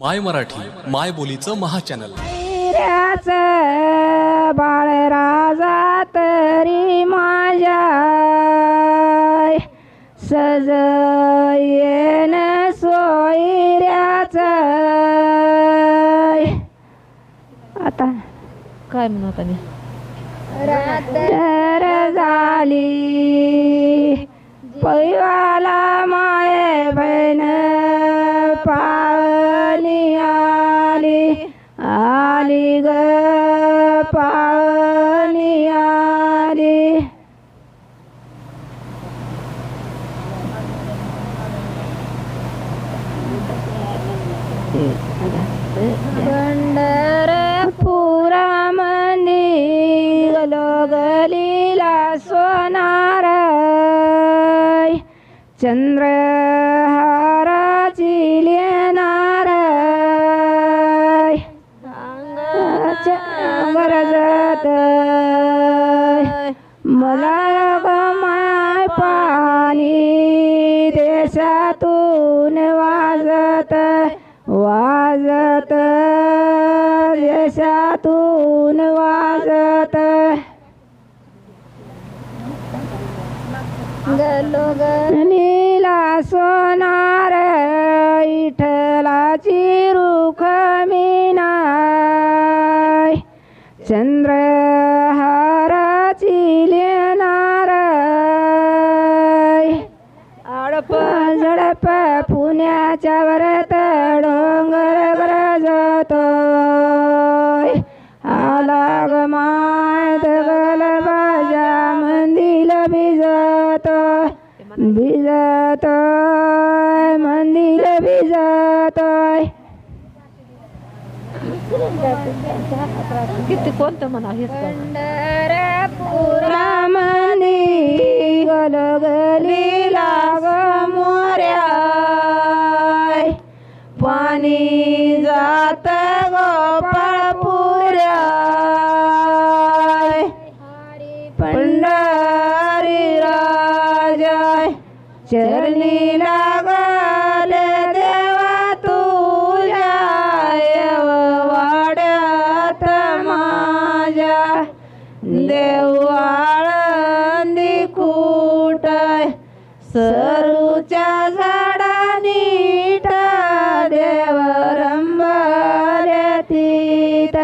माय मराठी माय बोलीचं महाचॅनल बाळराजा तरी माझ्या सजयेन सोयऱ्याच आता काय म्हणत आणि रात्र झाली. पैवाला माये बहीण पंढरपुरामंदी गलोगलीला सोनार चंद्रहाराची लेणार गरजत मला गमाय पाणी देशातून वाजत वाजत यशातून वाजत. नीला सोनार इठलाची रुख मीनाय चंद्रहाराची लेणार आडप झडप पुण्याच्या वरत गरजत आला ग बाजा मंदिर भिजत भिजत मंदिर भिजत किती कोणतं म्हणा? पुरामंदी गलगली लाग जात गोपाळपुऱ्या पंढरी राजा चरणी लाग रंबऱ्या तीत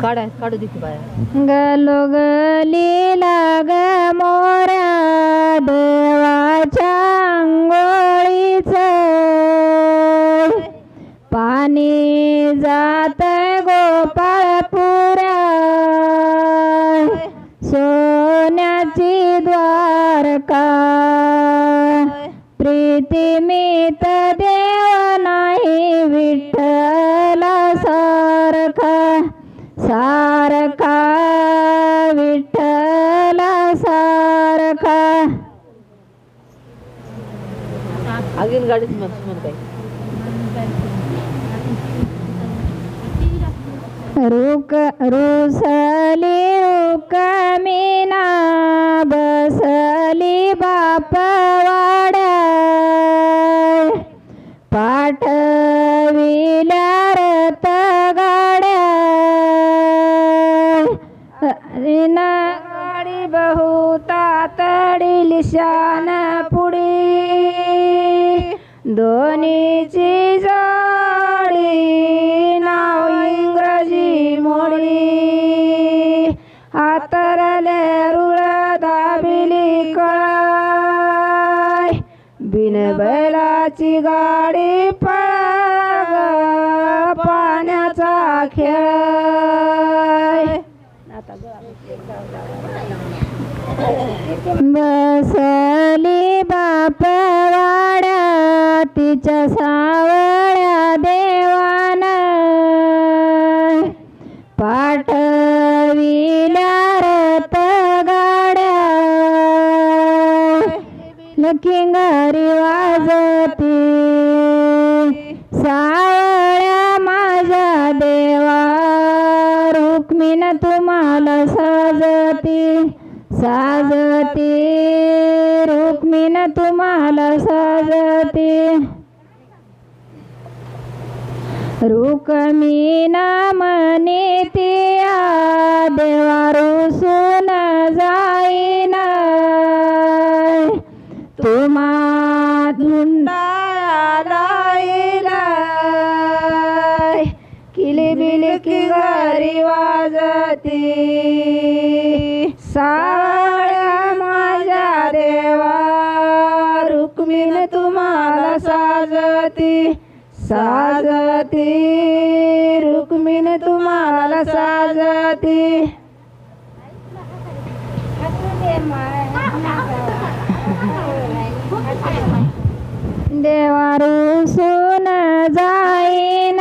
काढाय काढू दे की बाया गलोगली लाग मोऱ्या द्वारका प्रीती मीत देव नाही विठ्ठला सारखा। सारखा विठ्ठला सारखा। अजून गाडीत मग म्हण रुक रुसली रुक मीना बसली बापवाड्या पाठविल्या रथ गाड्या. ना गाडी बहुता तडील शान पुढी. दोन्हीची जोडी. हातरले रुळ दाबिली कळाय. बिन बैलाची गाडी पळ पाण्याचा खेळ. बसली बापवाड्या तिच्या सावळ्या लखिंगारी वाजती. सावळ्या माझ्या देवा रुक्मिण तुम्हाला साजती. साजती. रुक्मिण तुम्हाला साजती. रुक्मिणा म्हणे देवा रुसू तुम्हा धुंडाळाईला किली बिली की वाजती. साळ्या माझ्या देवा रुक्मिण तुम्हाला साजती. साजती. रुक्मिण तुम्हाला साजती. देवारू सोन जाईन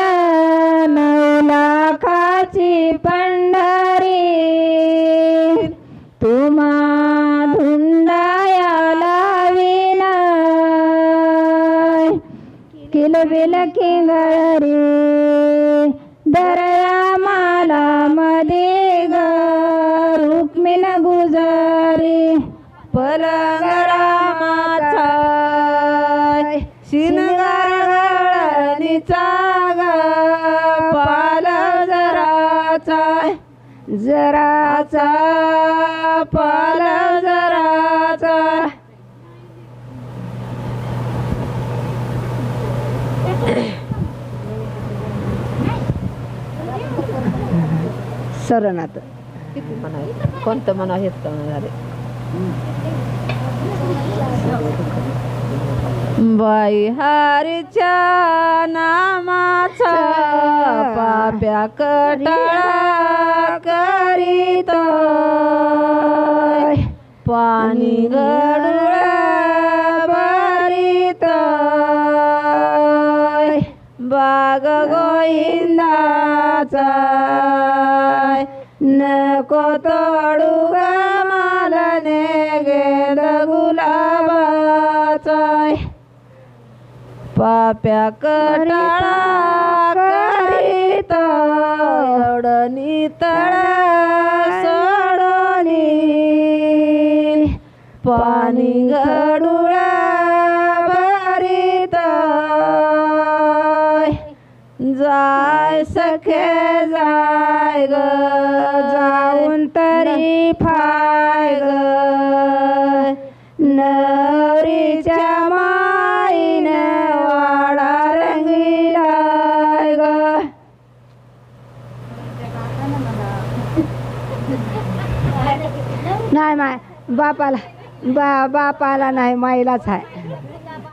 नऊ लाखाची पंढरी. तुम्हा धुंडाया लावीन. किलबिल किंगळरी दर्या माला मध्ये ग. रुक्मिण गुजारी पलंग शिनगार गळणीचा ग पाल जराचा जराचा पाल जराचा सरनाथ किती म्हणा कोणतं म्हणा हेच कळणार झाले बाई नामाचा पाप्या कटाळा करीत पाणी गडुळ भरीत बाग गोविंदाचा नको तोडू ग मालने गेद गुलाबाचा पाप्या कटाळा करीत अडणी तळा सोडणी पाणी गडुळा भरीत जाय सखे जाय ग जाऊन तरी फाय नाही माय बापाला बा बापाला नाही माईलाच आहे.